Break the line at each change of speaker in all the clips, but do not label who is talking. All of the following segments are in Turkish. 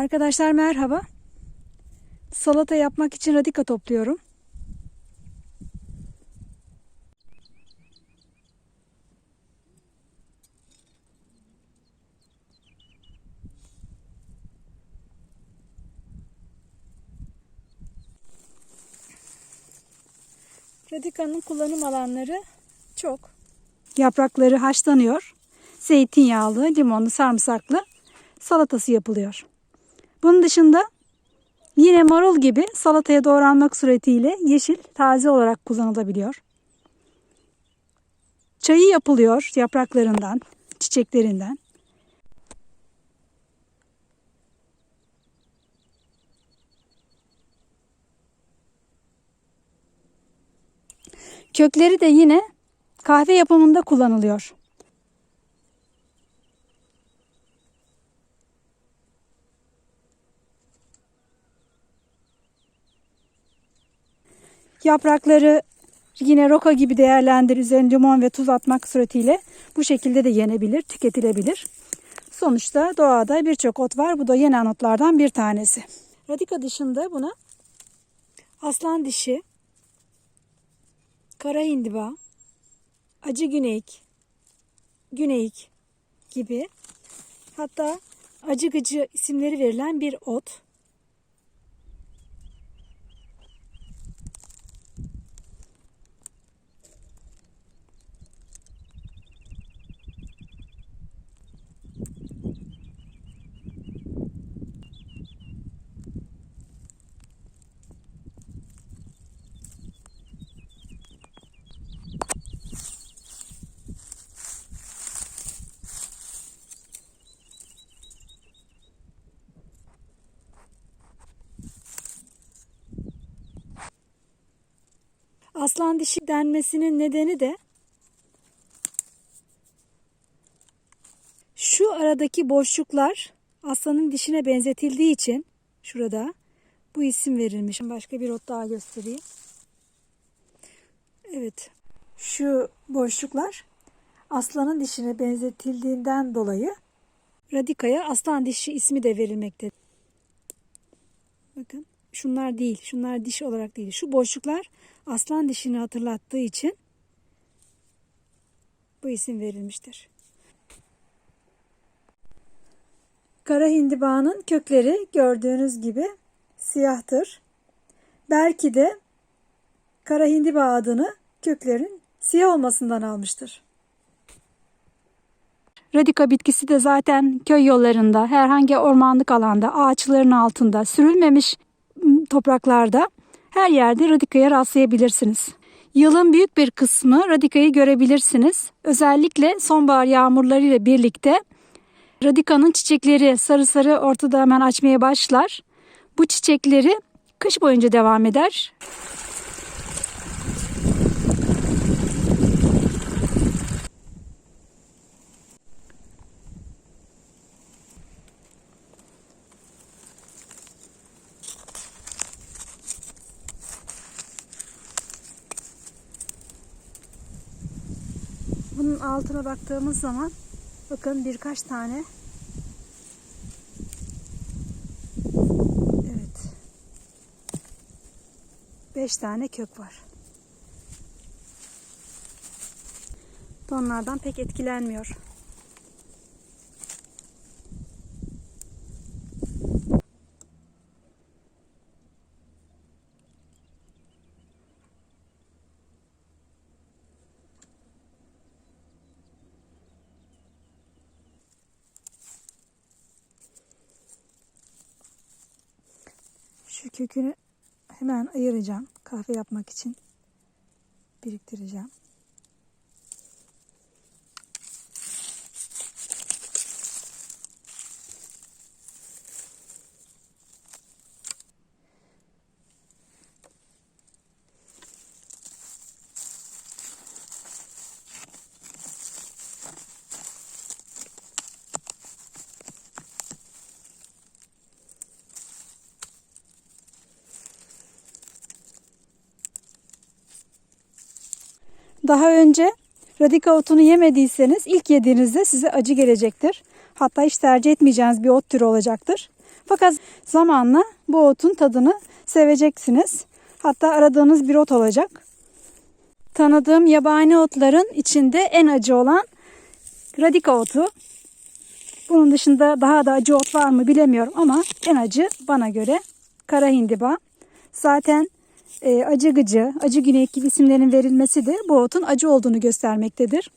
Arkadaşlar merhaba. Salata yapmak için radika topluyorum. Radikanın kullanım alanları çok. Yaprakları haşlanıyor. Zeytinyağlı, limonlu, sarımsaklı salatası yapılıyor. Bunun dışında yine marul gibi salataya doğranmak suretiyle yeşil taze olarak kullanılabiliyor. Çayı yapılıyor yapraklarından, çiçeklerinden. Kökleri de yine kahve yapımında kullanılıyor. Yaprakları yine roka gibi değerlendir. Üzerine limon ve tuz atmak suretiyle bu şekilde de yenebilir, tüketilebilir. Sonuçta doğada birçok ot var. Bu da yenen otlardan bir tanesi. Radika dışında buna aslan dişi, kara hindiba, acı güneyik, güneyik gibi hatta acı gıcı isimleri verilen bir ot. Aslan dişi denmesinin nedeni de şu aradaki boşluklar aslanın dişine benzetildiği için şurada bu isim verilmiş. Başka bir ot daha göstereyim. Evet. Şu boşluklar aslanın dişine benzetildiğinden dolayı radikaya aslan dişi ismi de verilmektedir. Bakın şunlar değil. Şunlar diş olarak değil. Şu boşluklar aslan dişini hatırlattığı için bu isim verilmiştir. Kara hindibanın kökleri gördüğünüz gibi siyahtır. Belki de kara hindiba adını köklerin siyah olmasından almıştır. Radika bitkisi de zaten köy yollarında, herhangi ormanlık alanda, ağaçların altında, sürülmemiş topraklarda her yerde radikaya rastlayabilirsiniz. Yılın büyük bir kısmı radikayı görebilirsiniz. Özellikle sonbahar yağmurları ile birlikte radikanın çiçekleri sarı sarı ortada hemen açmaya başlar. Bu çiçekleri kış boyunca devam eder. Bunun altına baktığımız zaman bakın birkaç tane Evet. Beş tane kök var. Onlardan pek etkilenmiyor. Şu kökünü hemen ayıracağım. Kahve yapmak için biriktireceğim. Daha önce radika otunu yemediyseniz ilk yediğinizde size acı gelecektir. Hatta hiç tercih etmeyeceğiniz bir ot türü olacaktır. Fakat zamanla bu otun tadını seveceksiniz. Hatta aradığınız bir ot olacak. Tanıdığım yabani otların içinde en acı olan radika otu. Bunun dışında daha da acı ot var mı bilemiyorum ama en acı bana göre kara hindiba. Zaten e, acı gıcı, acı günek gibi isimlerin verilmesi de bu otun acı olduğunu göstermektedir.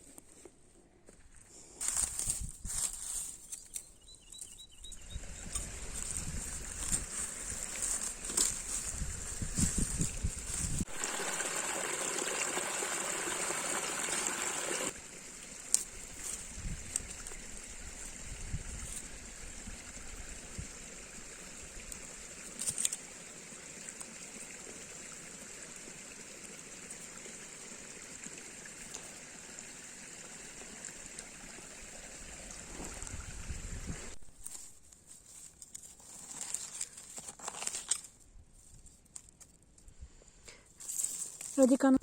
Radikanın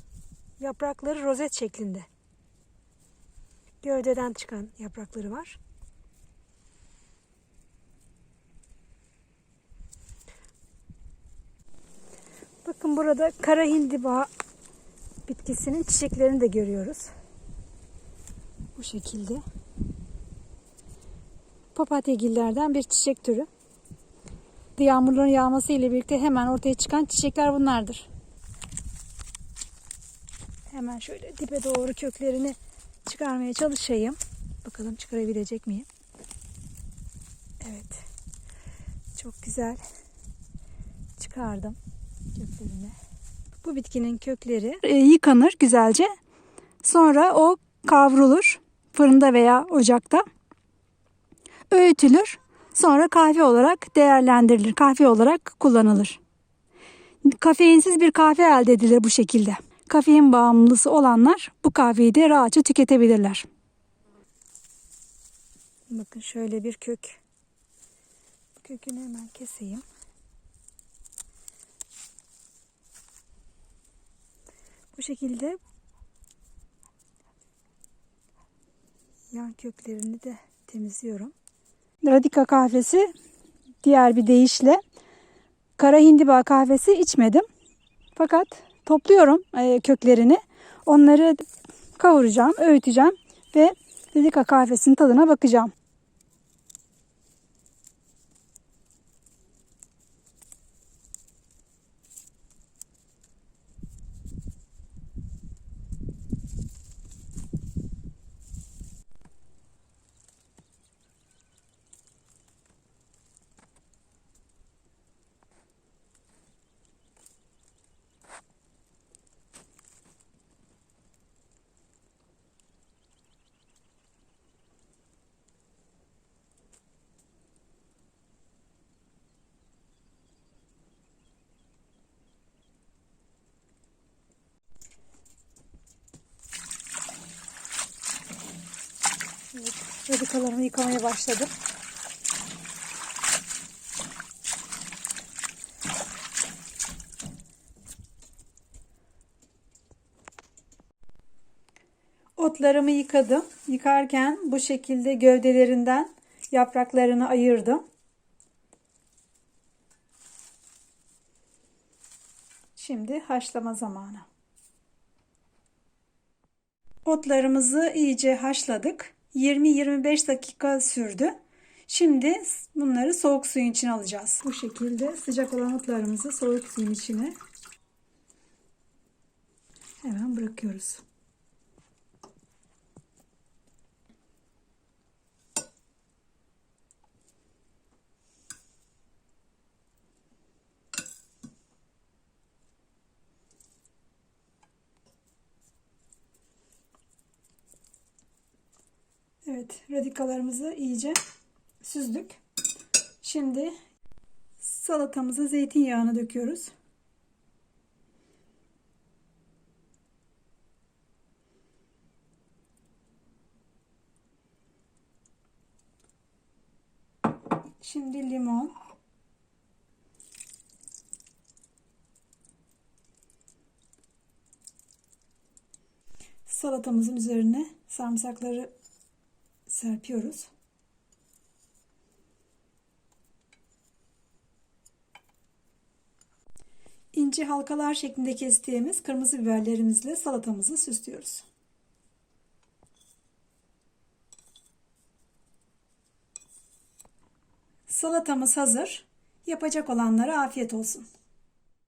yaprakları rozet şeklinde. Gövdeden çıkan yaprakları var. Bakın burada kara hindiba bitkisinin çiçeklerini de görüyoruz. Bu şekilde. Papatyagillerden bir çiçek türü. Yağmurların yağması ile birlikte hemen ortaya çıkan çiçekler bunlardır. Hemen şöyle dibe doğru köklerini çıkarmaya çalışayım. Bakalım çıkarabilecek miyim? Evet. Çok güzel. Çıkardım köklerini. Bu bitkinin kökleri e, yıkanır güzelce. Sonra o kavrulur fırında veya ocakta. Öğütülür. Sonra kahve olarak değerlendirilir. Kahve olarak kullanılır. Kafeinsiz bir kahve elde edilir bu şekilde. Kafein bağımlısı olanlar bu kahveyi de rahatça tüketebilirler. Bakın şöyle bir kök. Kökünü hemen keseyim. Bu şekilde yan köklerini de temizliyorum. Radika kahvesi diğer bir deyişle kara hindiba kahvesi içmedim. Fakat topluyorum e, köklerini. Onları kavuracağım, öğüteceğim ve radika kahvesinin tadına bakacağım. Evet, radikalarımı yıkamaya başladım. Otlarımı yıkadım. Yıkarken bu şekilde gövdelerinden yapraklarını ayırdım. Şimdi haşlama zamanı. Otlarımızı iyice haşladık. 20-25 dakika sürdü. Şimdi bunları soğuk suyun içine alacağız. Bu şekilde sıcak olan otlarımızı soğuk suyun içine hemen bırakıyoruz. Evet, radikalarımızı iyice süzdük. Şimdi salatamıza zeytinyağını döküyoruz. Şimdi limon. Salatamızın üzerine sarımsakları serpiyoruz. İnce halkalar şeklinde kestiğimiz kırmızı biberlerimizle salatamızı süslüyoruz. Salatamız hazır. Yapacak olanlara afiyet olsun.